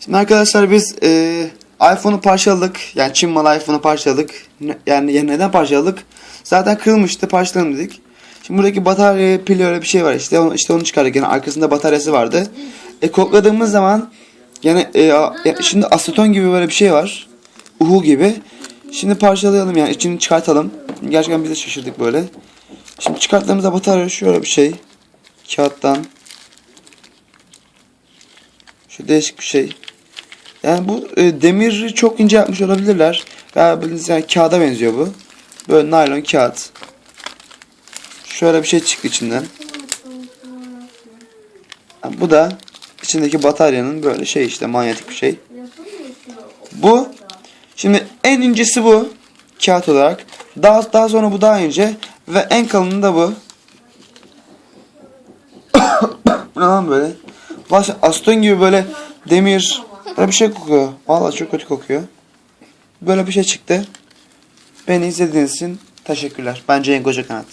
Şimdi arkadaşlar biz e, iPhone'u parçaladık. Yani Çin malı iPhone'u parçaladık. Ne- Yani ya neden parçaladık? Zaten kırılmıştı parçalayalım dedik. Şimdi buradaki batarya pili öyle bir şey var işte. Onu, işte onu çıkardık. Yani arkasında bataryası vardı. E kokladığımız zaman yani e, a- ya şimdi aseton gibi böyle bir şey var. Uhu gibi. Şimdi parçalayalım yani içini çıkartalım. Gerçekten biz de şaşırdık böyle. Şimdi çıkarttığımızda batarya şöyle bir şey. Kağıttan. Şu değişik bir şey. Yani bu e, demiri çok ince yapmış olabilirler. Bildiğiniz yani kağıda benziyor bu. Böyle naylon kağıt. Şöyle bir şey çıktı içinden. Ha, Bu da içindeki bataryanın böyle şey işte manyetik bir şey. Bu şimdi en incesi bu kağıt olarak. Daha daha sonra bu daha ince ve en kalını da bu. bu ne lan böyle? Baş aston gibi böyle demir böyle bir şey kokuyor. Vallahi çok kötü kokuyor. Böyle bir şey çıktı. Beni izlediğiniz için teşekkürler. Ben Cenk Kocakanat.